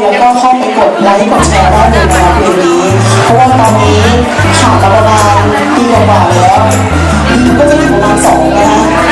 แล้วก็เข้าไปกดไลค์กดแชร์ได้เลยนะคะเพลงนี้ เพราะว่าตอนนี้ข่าดประมาณปีกว่าแล้วก็จะถึงประมาณสองนะ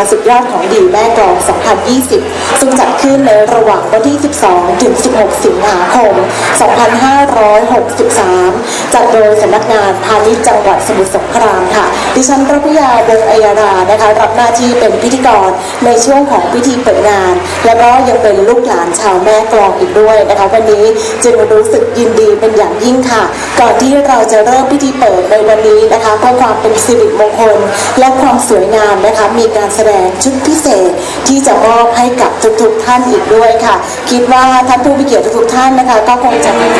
าสุดยอดของดีแม่กลอง 2020 ซึ่งจัดขึ้นในระหว่างวันที่ 12 ถึง 16 สิงหาคม 2563 จัดโดยสำนักงานพาณิชย์จังหวัดสมุทรสงครามค่ะ ดิฉันรัพยาวงอัยรานะคะ รับหน้าที่เป็นพิธีกรในช่วงของพิธีเปิดงาน แล้วก็ยังเป็นลูกหลานชาวแม่กลองอีกด้วยนะคะ วันนี้จึงรู้สึกยินดีเป็นอย่างยิ่งค่ะ ก่อนที่เราจะเริ่มพิธีเปิดในวันนี้นะคะเพื่อความเป็นสิริมงคล และความสวยงามนะคะ มีการแสดงชุดพิเศษที่จะมอบให้กับทุกๆท่านอีกด้วยค่ะ คิดว่าท่านผู้มีเกียรติทุกๆท่านนะคะ ก็คงจะมีข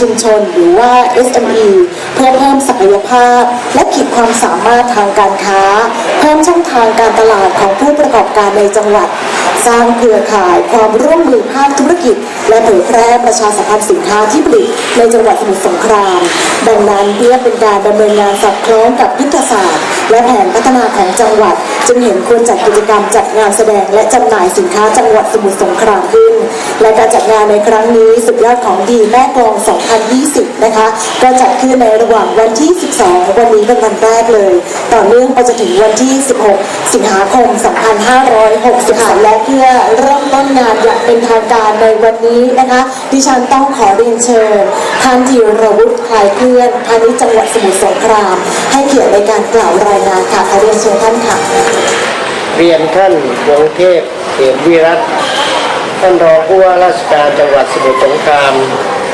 ชุมชนหรือว่า SME เพื่อเพิ่มศักยภาพ และขีดความสามารถทางการค้า เพิ่มช่องทางการตลาดของผู้ประกอบการในจังหวัด สร้างเครือข่ายความร่วมมือภาคธุรกิจ และเผยแพร่ประชาสัมพันธ์สินค้าที่ผลิตในจังหวัดสมุทรสงคราม ดังนั้นเพื่อเป็นการดำเนินงานสอดคล้องกับยุทธศาสตร์ และแผนพัฒนาของจังหวัด จึงเห็นควรจัดกิจกรรมจัดงานแสดงและจำหน่ายสินค้าจังหวัดสมุทรสงครามขึ้น และการจัดงานในครั้งนี้สุดยอดของดีแม่กลอง 2020 นะคะ ก็จัดขึ้นในระหว่างวันที่ 12 วันนี้เป็นวันแรกเลย ต่อเนื่องไปจนถึงวันที่ 16 สิงหาคม 2560และเพื่อเริ่มต้นงานอย่างเป็นทางการในวันนี้นะคะดิฉันต้องขอเรียนเชิญท่านธีรวุฒิคลายเคลื่อนพาณิชย์จังหวัดสมุทรสงคราม ให้เกียรติในการกล่าวรายงานค่ะขอเรียนเชิญท่านค่ะเรียนท่านวงเทพเขมวิรัตท่านรองผู้ว่าราชการจังหวัดสมุทรสงคราม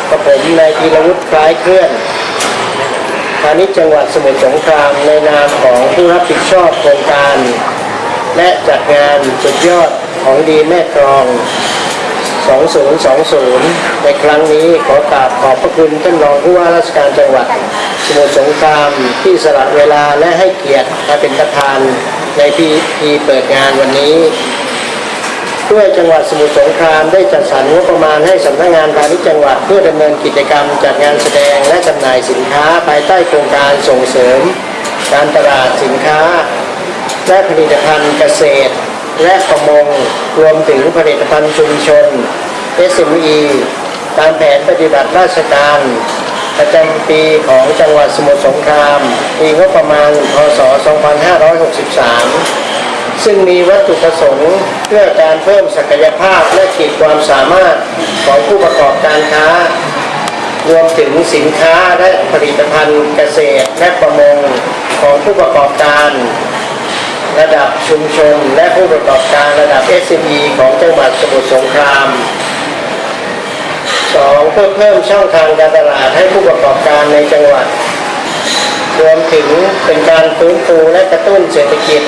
กระผมนายธีรวุฒิคล้ายเคลื่อนพาณิชย์จังหวัดสมุทรสงครามในนามของผู้รับผิดชอบโครงการ และจัดงานสุดยอดของดีแม่กรอง 2020 ในครั้งนี้ขอกราบขอบพระคุณท่านรองผู้ว่าราชการจังหวัด สมุทรสงครามที่สละเวลาและให้เกียรติมาเป็นประธาน ในพิธีเปิดงานวันนี้ ด้วยจังหวัดสมุทรสงครามได้จัดสรรงบประมาณให้สำนักงานพาณิชย์จังหวัดเพื่อดำเนินกิจกรรมจัดงานแสดงและจำหน่ายสินค้าภายใต้โครงการส่งเสริม การตลาดสินค้า และผลิตภัณฑ์เกษตร และประมงรวมถึงผลิตภัณฑ์ชุมชน SME ตามแผนปฏิบัติราชการ ประจำปีของจังหวัดสมุทรสงครามปีงบประมาณพศ 2563 ซึ่งมีวัตถุประสงค์เพื่อการเพิ่มศักยภาพและขีดความสามารถของผู้ประกอบการค้า รวมถึงสินค้าและผลิตภัณฑ์เกษตรและประมงของผู้ประกอบการ ระดับชุมชน และผู้ประกอบการระดับ SME ของจังหวัดสมุทรสงคราม 2. เพื่อเพิ่มช่องทางการตลาดให้ผู้ประกอบการในจังหวัด รวมถึงเป็นการฟื้นฟูและกระตุ้นเศรษฐกิจ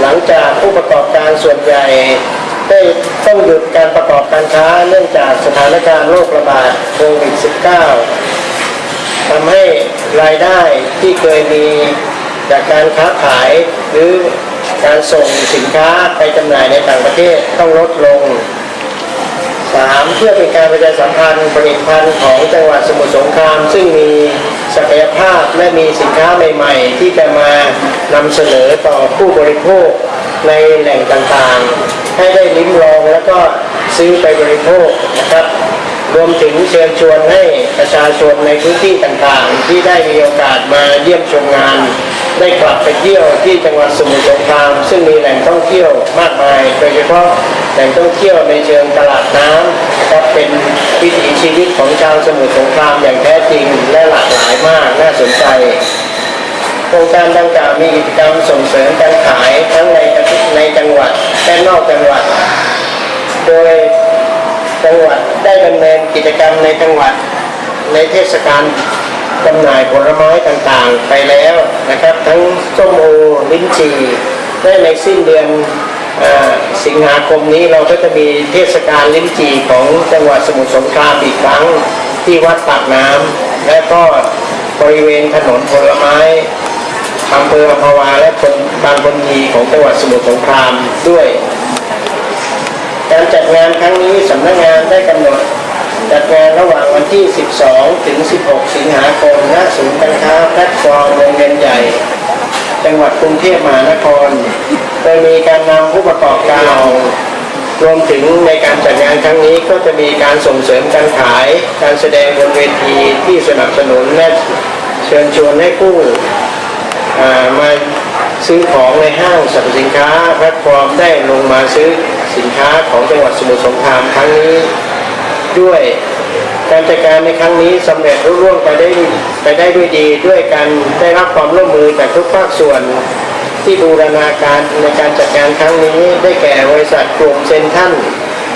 หลังจากผู้ประกอบการส่วนใหญ่ได้ต้องหยุดการประกอบการค้าเนื่องจากสถานการณ์โรคระบาดโควิด -19 ทำให้รายได้ที่เคยมีจากการค้าขายหรือการส่งสินค้าไปจำหน่ายในต่างประเทศต้องลดลง 3. เพื่อเป็นการประชาสัมพันธ์ผลิตภัณฑ์ของจังหวัดสมุทรสงคราม ซึ่งมีศักยภาพและมีสินค้าใหม่ๆ ที่จะมานำเสนอต่อผู้บริโภคในแหล่งต่างๆ ให้ได้ลิ้มลองแล้วก็ซื้อไปบริโภคนะครับ รวมถึงเชิญชวนให้ประชาชนในพื้นที่ต่างๆ ที่ได้มีโอกาสมาเยี่ยมชมงาน ได้กลับไปเที่ยวที่จังหวัดสมุทรสงคราม ซึ่งมีแหล่งท่องเที่ยวมากมาย โดยเฉพาะแหล่งท่องเที่ยวในเชิงตลาดน้ำนะครับเป็นวิถีชีวิตของชาวสมุทรสงครามอย่างแท้จริงและหลากหลายมากน่าสนใจโครงการดังกล่าวมีกิจกรรมส่งเสริมการขายทั้งในในจังหวัดและนอกจังหวัด โดยจังหวัดได้ดำเนินกิจกรรมในจังหวัดในเทศกาล จำหน่ายผลไม้ต่างๆไปแล้วนะครับ ทั้งส้มโอลิ้นจี่และในสิ้นเดือนอสิงหาคมนี้เราก็จะมีเทศกาลลิ้นจี่ของจังหวัดสมุทรสงครามอีกครั้งที่วัดปากน้ำและก็บริเวณถนนผลไม้อำเภออัมพวาและคนบางคนทีของจังหวัดสมุทรสงครามด้วย การจัดงานครั้งนี้สำนักงานได้กำหนด จัดงานระหว่างวันที่ 12 ถึง 16 สิงหาคมณศูนย์การค้าแพลตฟอร์มวงเวียนใหญ่ จังหวัดกรุงเทพมหานคร โดยมีการนำผู้ประกอบการรวมถึงในการจัดงานครั้งนี้ก็จะมีการส่งเสริมการขาย การแสดงบนเวทีที่สนับสนุนและเชิญชวนให้ผู้มาซื้อของในห้างสรรพสินค้าแพลตฟอร์มได้ลงมาซื้อสินค้าของจังหวัดสมุทรสงครามครั้งนี้ ด้วย การจัดการในครั้งนี้สำเร็จรุ่ร่วงไปได้ไปได้ด้วยดี ด้วยการได้รับความร่วมมือจากทุกภาคส่วนที่บูรณาการในการจัดการครั้งนี้ได้แก่บริษัทกลุ่มเซนทัน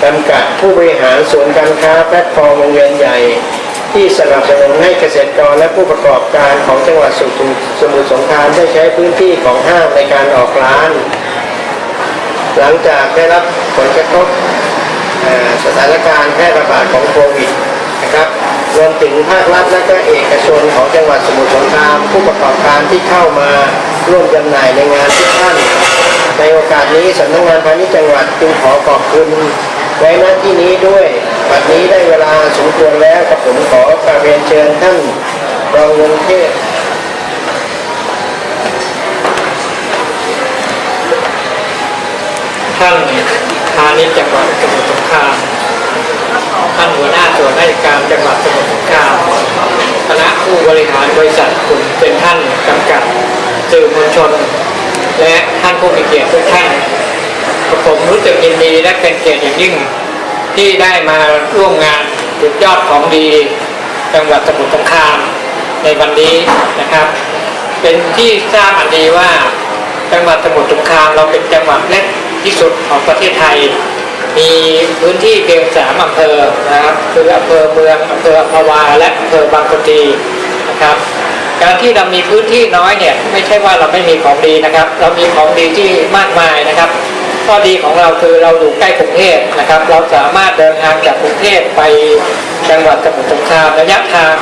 จำกัดผู้บริหารศูนย์การค้าแพลตฟอร์มวงเวียนใหญ่ ที่สนับสนุนให้เกษตรกรและผู้ประกอบการของจังหวัดสมุทรสมุทรสงครามได้ใช้พื้นที่ของห้างในการออกร้าน หลังจากได้รับผลกระทบ สถานการณ์แพร่ระบาดของโควิดนะครับรวมถึงภาครัฐและก็เอกชนของจังหวัดสมุทรสงคราม ผู้ประกอบการที่เข้ามาร่วมจำหน่ายในงานทุกท่าน ในโอกาสนี้สำนักงานพาณิชย์จังหวัดจึงขอขอบคุณไว้ณที่นี้ด้วยบัดนี้ได้เวลาสมควรแล้วกับผมขอกราบเรียนเชิญท่านรองเงินเทศท่าน พาณิชย์จังหวัดสมุทรสงคราม ท่านหัวหน้าส่วนราชการจังหวัดสมุทรสงคราม คณะผู้บริหารบริษัทคุณเป็นท่านกำกับสื่อมวลชน และท่านผู้มีเกียรติทุกท่านผมรู้สึกยินดีและเป็นเกียรติอย่างยิ่งที่ได้มาร่วมงานสุดยอดของดี จังหวัดสมุทรสงครามในวันนี้นะครับ เป็นที่ทราบอันดีว่าจังหวัดสมุทรสงครามเราเป็นจังหวัดเล็ก ที่สุดของประเทศไทย มีพื้นที่เพียงสามอำเภอนะครับคืออำเภอเมืองอำเภออัมพวาและอำเภอบางกะดีนะครับการที่เรามีพื้นที่น้อยเนี่ยไม่ใช่ว่าเราไม่มีของดีนะครับ เรามีของดีที่มากมายนะครับข้อดีของเราคือเราอยู่ใกล้กรุงเทพนะครับ เราสามารถเดินทางจากกรุงเทพไปจังหวัดสมุทรสงครามระยะทาง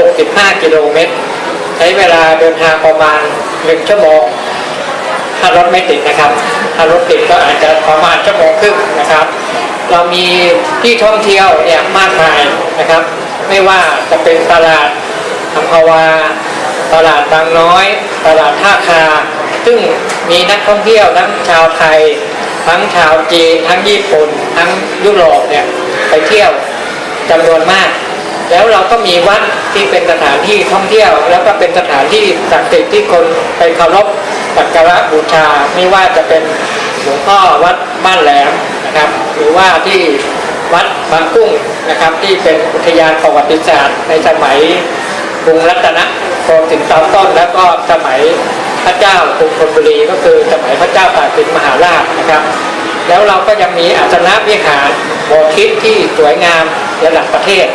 65 กิโลเมตร ใช้เวลาเดินทางประมาณ 1 ชั่วโมงถ้ารถไม่ติดนะครับ ถ้ารถติดก็อาจจะประมาณชั่วโมงครึ่งนะครับ เรามีที่ท่องเที่ยวเนี่ยมากมายนะครับ ไม่ว่าจะเป็นตลาดอัมพวา ตลาดบางน้อย ตลาดท่าคา ซึ่งมีนักท่องเที่ยวทั้งชาวไทย ทั้งชาวจีนทั้งญี่ปุ่น ทั้งยุโรปเนี่ยไปเที่ยวจำนวนมาก แล้วเราก็มีวัดที่เป็นสถานที่ท่องเที่ยว แล้วก็เป็นสถานที่ศักดิ์สิทธิ์ที่คนไปเคารพสักการะบูชาไม่ว่าจะเป็นหลวงพ่อวัดบ้านแหลมนะครับ หรือว่าที่วัดบางกุ้งนะครับ ที่เป็นอุทยานประวัติศาสตร์ ในสมัยกรุงรัตนโกสินทร์ตอนต้นแล้วก็สมัยพระเจ้ากรุงธนบุรีก็คือสมัยพระเจ้าตากสินมหาราชนะครับ แล้วเราก็ยังมีอาสนะวิหารโบสถ์คริดที่สวยงามระดับประเทศ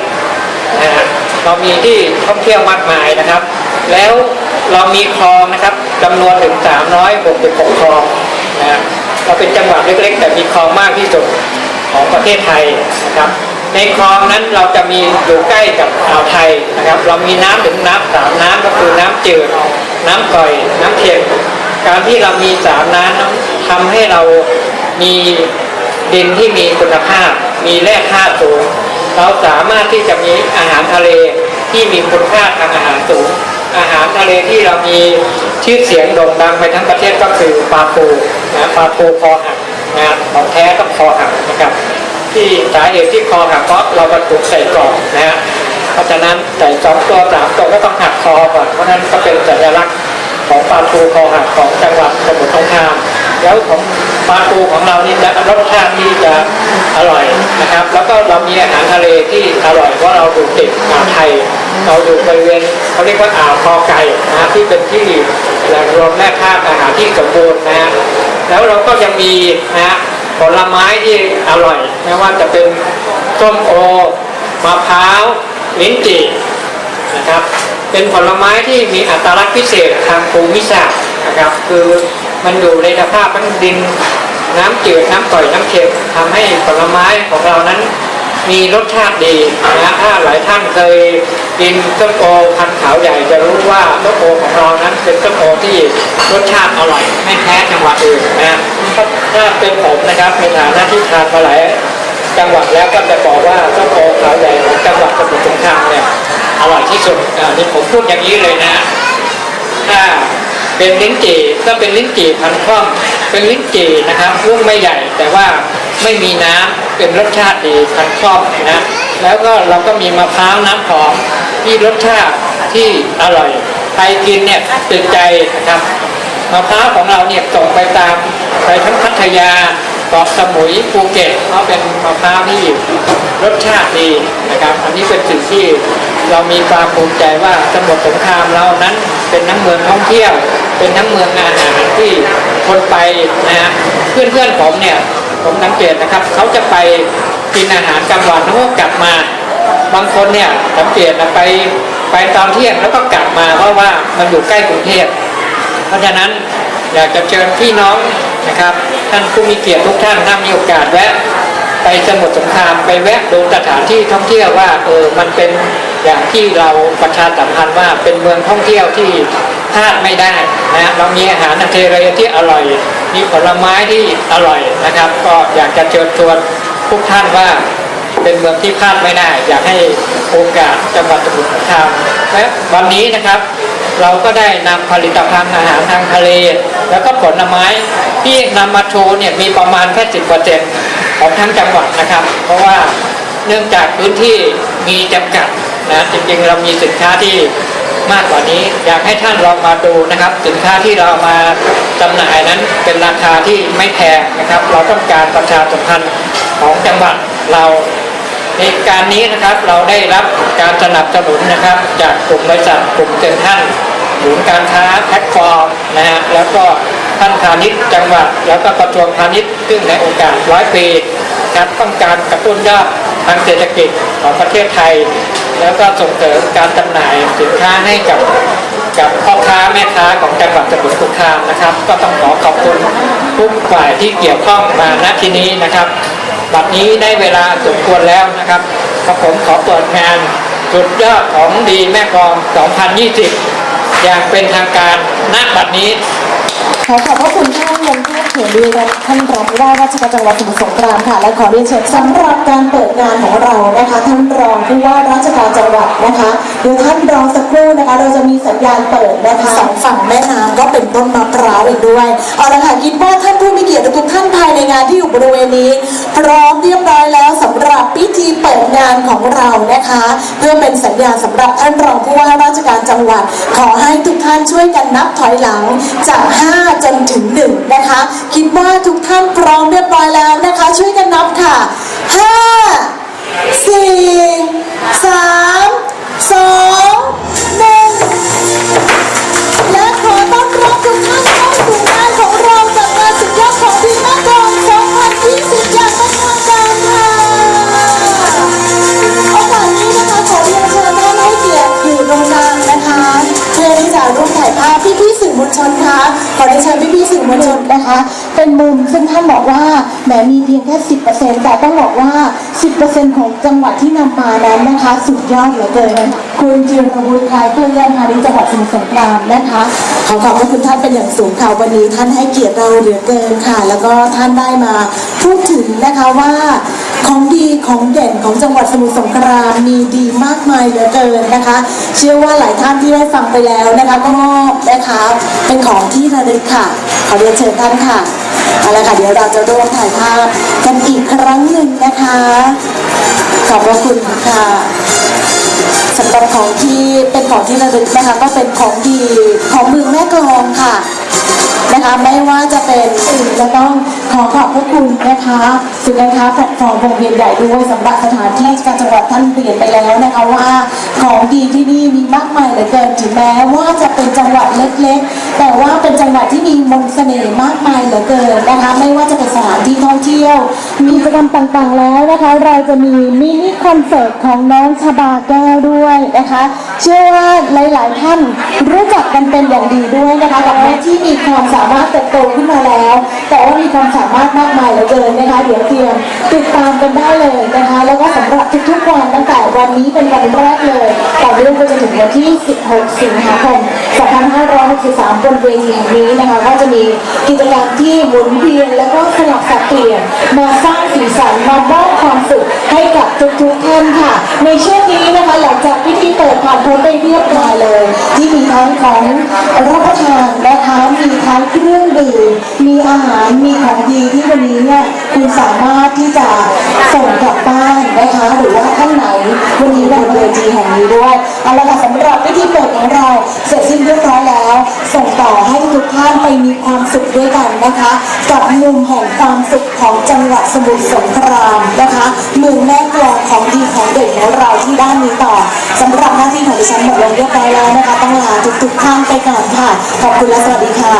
นะฮะเรามีที่ท่องเที่ยวมากมายนะครับ แล้วเรามีคลองนะครับจำนวนถึง 366 คลองนะฮะเราเป็นจังหวัดเล็กๆ แต่มีคลองมากที่สุดของประเทศไทยนะครับ ในคลองนั้นเราจะมีอยู่ใกล้กับอ่าวไทยนะครับ เรามีน้ำถึงน้ำสามน้ำก็คือน้ำจืด น้ำกร่อย น้ำเค็มการที่เรามีสามน้ำนั้นทำให้เรามีดินที่มีคุณภาพ มีแร่ธาตุสูง เราสามารถที่จะมีอาหารทะเลที่มีคุณค่าทางอาหารสูง อาหารทะเลที่เรามีชื่อเสียงโด่งดังไปทั้งประเทศก็คือปลาปูนะปลาปูคอหักนะของแท้ก็คอหักนะครับ ที่สาเหตุที่คอหักเพราะเราบรรจุใส่กล่องนะฮะเพราะฉะนั้นใส่สองตัวสามตัวก็ต้องหักคอก่อนเพราะฉะนั้นก็เป็นสัญลักษณ์ของปลาทูคอหักของจังหวัดสมุทรสงคราม แล้วของปลาทูของเรานี่จะรสชาติที่จะอร่อยนะครับ แล้วก็เรามีอาหารทะเลที่อร่อยเพราะเราอยู่ติดอ่าวไทย เราอยู่บริเวณเขาเรียกว่าอ่าวคอไก่นะฮะที่เป็นที่แหล่งรวมแร่ธาตุอาหารที่สมบูรณ์นะฮะแล้วเราก็ยังมีนะฮะผลไม้ที่อร่อยไม่ว่าจะเป็นส้มโอมะพร้าวลิ้นจี่นะครับ เป็นผลไม้ที่มีอัตลักษณ์พิเศษทางภูมิศาสตร์นะครับ คือ มันอยู่ในสภาพทั้งดิน น้ำจืดน้ำก่อยน้ำเค็มทำให้ผลไม้ของเรานั้น มีรสชาติดีนะถ้าหลายท่านเคยกินส้มโอพันขาวใหญ่จะรู้ว่าส้มโอของเรานั้นเป็นส้มโอที่รสชาติอร่อยไม่แพ้จังหวัดอื่นนะถ้าเป็นผมนะครับในฐานะที่ทานมาหลายจังหวัดแล้วก็จะบอกว่าส้มโอขาวใหญ่ของจังหวัดสมุทรสงครามเนี่ยอร่อยที่สุดอ่านี่ผมพูดอย่างนี้เลยนะ ถ้า เป็นลิ้นจี่ก็เป็นลิ้นจี่พันค่อมเป็นลิ้นจี่นะครับลูกไม่ใหญ่แต่ว่าไม่มีน้ำเป็นรสชาติดีพันค่อมนะแล้วก็เราก็มีมะพร้าวน้ำหอมที่รสชาติที่อร่อยใครกินเนี่ยติดใจนะครับมะพร้าวของเราเนี่ยส่งไปตามไปทั้งพัทยาเกาะสมุยภูเก็ตเพราะเป็นมะพร้าวที่รสชาติดีนะครับ อันนี้เป็นสิ่งที่เรามีความภูมิใจว่าสมุทรสงครามเรานั้น เที่ยว เป็นทั้งเมืองอาหารที่คนไปนะฮะเพื่อนๆผมเนี่ยผมสังเกตนะครับ เขาจะไปกินอาหารกลางวันแล้วก็กลับมา บางคนเนี่ยสังเกตนะไปไปตอนเที่ยงแล้วก็กลับมาเพราะว่ามันอยู่ใกล้กรุงเทพเพราะฉะนั้นอยากจะเชิญพี่น้องนะครับท่านผู้มีเกียรติทุกท่านถ้ามีโอกาสแวะไปสมุทรสงครามไปแวะดูสถานที่ท่องเที่ยวว่าเออมันเป็นอย่างที่เราประชาสัมพันธ์ว่าเป็นเมืองท่องเที่ยวที่ พลาดไม่ได้นะเรามีอาหารทะเลที่อร่อย มีผลไม้ที่อร่อยนะครับ ก็อยากจะเชิญชวนทุกท่านว่าเป็นเมืองที่พลาดไม่ได้ อยากให้โอกาสจังหวัดสมุทรสงครามและวันนี้นะครับ เราก็ได้นำผลิตภัณฑ์อาหารทางทะเล แล้วก็ผลไม้ที่นำมาโชว์เนี่ยมีประมาณแค่สิบเปอร์เซ็นต์ของทั้งจังหวัดนะครับ เพราะว่าเนื่องจากพื้นที่มีจำกัดนะจริงๆเรามีสินค้าที่ มากกว่านี้อยากให้ท่านลองมาดูนะครับ สินค้าที่เราเอามาจำหน่ายนั้นเป็นราคาที่ไม่แพงนะครับ เราต้องการประชาสัมพันธ์ของจังหวัดเราในการนี้นะครับเราได้รับการสนับสนุนนะครับ จากกลุ่มบริษัทกลุ่มเซ็นทรัลศูนย์การค้าแพลตฟอร์มนะฮะแล้วก็ท่านพาณิชย์จังหวัด แล้วก็กระทรวงพาณิชย์ซึ่งในโอกาสร้อยปีครับต้องการกระตุ้นยอดทางเศรษฐกิจของประเทศไทย แล้วก็ส่งเสริมการจำหน่ายสินค้าให้กับกับพ่อค้าแม่ค้าของจังหวัดสมุทรสงครามนะครับ ก็ต้องขอขอบคุณทุกฝ่ายที่เกี่ยวข้องมาณที่นี้นะครับบัดนี้ได้เวลาสมควรแล้วนะครับกับผมขอเปิดงานสุดยอดของดีแม่กอง 2020 อย่างเป็นทางการณบัดนี้ ขอขอบพระคุณท่านลงเทพเขียนดีและท่านรองผู้ว่าราชการจังหวัดสมุทรสงครามค่ะ และขอเรียนเชิญสำหรับการเปิดงานของเรานะคะท่านรองผู้ว่าราชการจังหวัดนะคะเดี๋ยวท่านรอสักครู่นะคะ เราจะมีสัญญาณเปิดนะคะสองฝั่งแม่น้ำก็เป็นต้นมะพร้าวอีกด้วยเอาละค่ะคิดว่าท่านผู้มีเกียรติทุกท่านภายในงานที่อยู่บริเวณนี้ พร้อมเรียบร้อยแล้วสำหรับพิธีเปิดงานของเรานะคะ เพื่อเป็นสัญญาณสำหรับท่านรองผู้ว่าราชการจังหวัด ขอให้ทุกท่านช่วยกันนับถอยหลังจาก5จนถึง1นะคะ คิดว่าทุกท่านพร้อมเรียบร้อยแล้วนะคะ ช่วยกันนับค่ะ5 4 3 2 1และขอต้อนรับทุกท่าน อนคะขอเรียนเชิญพี่ๆสื่อมวลชนนะคะ เป็นมุมซึ่งท่านบอกว่าแหมมีเพียงแค่ 10%แต่ต้องบอกว่า 10%ของจังหวัดที่นำมานั้นนะคะ สุดยอดเหลือเกินคุณจิรวุฒิคลายเพื่อนย่านพาณิชย์จังหวัดสมุทรสงครามนะคะขอขอบพระคุณท่านเป็นอย่างสูงค่ะวันนี้ท่านให้เกียรติเราเหลือเกินค่ะ แล้วก็ท่านได้มาพูดถึงนะคะว่า ของดีของเด่นของจังหวัดสมุทรสงครามมีดีมากมายเหลือเกินนะคะ เชื่อว่าหลายท่านที่ได้ฟังไปแล้วนะคะก็มอบนะคะเป็นของที่ระลึกค่ะ ขอเรียนเชิญท่านค่ะเอาละค่ะเดี๋ยวเราจะร่วมถ่ายภาพกันอีกครั้งหนึ่งนะคะ ขอบพระคุณค่ะ สำหรับของที่เป็นของที่ระลึกนะคะก็เป็นของดีของเมืองแม่กลองค่ะนะคะไม่ว่าจะเป็นอื่นจะต้องขอขอบพระคุณนะคะศูนย์การค้าแพลตฟอร์มวงเวียนใหญ่ด้วยสำหรับสถานที่การจังหวัดท่านเปลี่ยนไปแล้วนะคะว่าของดีที่นี่มีมากมายเหลือเกินถึงแม้ว่าจะเป็นจังหวัดเล็กๆ แต่ว่าเป็นจังหวัดที่มีมนต์เสน่ห์มากมายเหลือเกินนะคะไม่ว่าจะเป็นสถานที่ท่อง ที่ยว มีกิจกรรมต่างๆแล้วนะคะ เราจะมีมินิคอนเสิร์ตของน้องชบาแก้วด้วยนะคะเชื่อว่าหลาย ๆ ท่านรู้จักกันเป็นอย่างดีด้วยนะคะกับแม่ที่มีความสามารถเติบโตขึ้นมาแล้ว แต่ว่ามีความสามารถมากมายเหลือเกินนะคะเดี๋ยวเตรียมติดตามกันได้เลยนะคะ แล้วก็สำหรับทุกๆวันตั้งแต่วันนี้เป็นวันแรกเลยต่อเนื่องไปจนถึงวันที่ 16 สิงหาคม 2563 บนเวทีแห่งนี้นะคะก็จะมีกิจกรรมที่หมุนเวียนแล้วก็สลับสับเปลี่ยนมาสร้างสีสันมามอบความสุขให้กับทุกๆท่านค่ะ ในช่วงนี้นะคะหลังจากพิธีเปิดผ่านพ้นไปเรียบร้อยเลย ที่มีทั้งของรับประทานนะคะมีทั้งเครื่องดื่มมีอาหารมีของดีที่วันนี้เนี่ยคุณสามารถที่จะส่งกลับบ้านนะคะหรือว่าท่านไหนวันนี้บนเวทีแห่งนี้ด้วยเอาละค่ะสำหรับพิธีเปิดของเราเสร็จสิ้นเรียบร้อยแล้ว ส่งต่อให้ทุกท่านไปมีความสุขด้วยกันนะคะกับมุมแห่งความสุขของจังหวัดสมุทรสงครามนะคะเมืองแม่กลองของดีของเด่นของเราที่ด้านนี้ต่อสำหรับหน้าที่ของดิฉันหมดลงเรียบร้อยแล้วนะคะ ต้องลาทุกๆท่านไปก่อนค่ะ ขอบคุณและสวัสดีค่ะ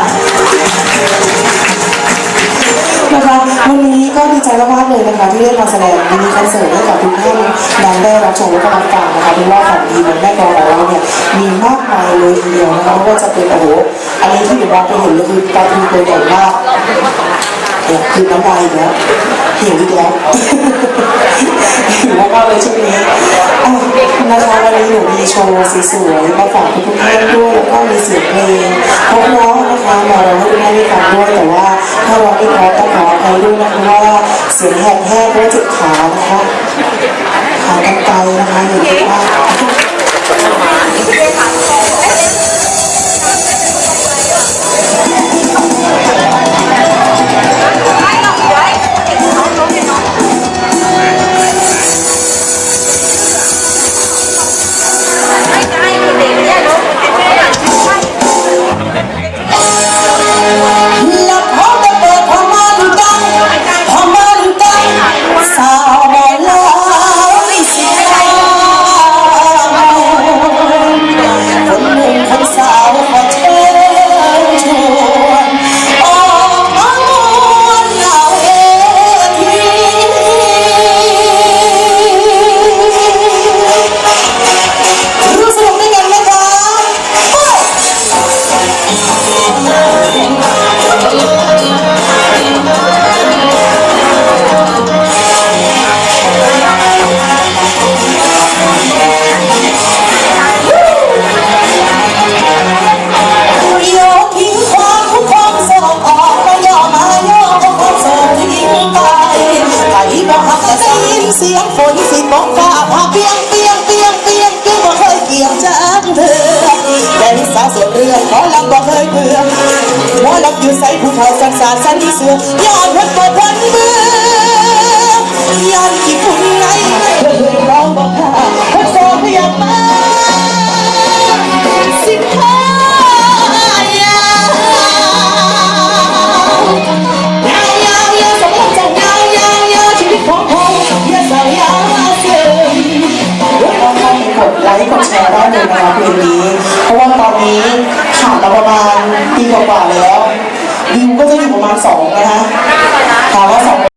นะคะวันนี้ก็ดีใจมากๆเลยนะคะที่ได้มาแสดงมินิคอนเสิร์ตให้กับทุกท่านได้รับชมและก็รับฟังนะคะเพราะว่าของดีเมืองแม่กลองของเราเนี่ยมีมากมายเลยทีเดียวนะคะไม่ว่าจะเป็นโอ้โหอันนี้ที่อยู่มองไปเห็นเลยคือปลาทูตัวใหญ่มากเนี่ยคือน้ำลายอีกแล้ว หิวอีกแล้วหิวมากๆเลยช่วงนี้นะคะวันนี้หนูมีโชว์สวยๆมาฝากทุกท่านด้วยแล้วก็มีเสียงเพลงเพราะๆนะคะมาเราให้ทุกท่านได้ฟังด้วยแต่ว่าถ้าเราไม่พร้อมต้องขออภัยด้วยนะคะว่าเสียงแหบแห้งเพราะเจ็บขานะคะขากันไกลนะคะอยู่ที่ว่า สียงฝนสิตกฟ้าผ่าเปียงเปียงเปียงเปียงเปียงบ่เคยเกี่ยงจากเธอแต่สาวสวยเรื่องขอลำบ่เคยเบื่อหัวลำอยู่ใส่ผู้เฒ่าสันสานสันที่เสือยอดเพิ่นบ่เพิ่นเบื่อยานขี้ฝุ่นไงเพื่อนเราบอกค่ะเพิ่นโซพยามาสิบ ค์กดแชร์ได้เลยนะคะเพลงนี้ เพราะว่าตอนนี้ขาดมาประมาณปีกว่าๆแล้ววิวก็จะอยู่ประมาณสองนะคะถามว่าสอง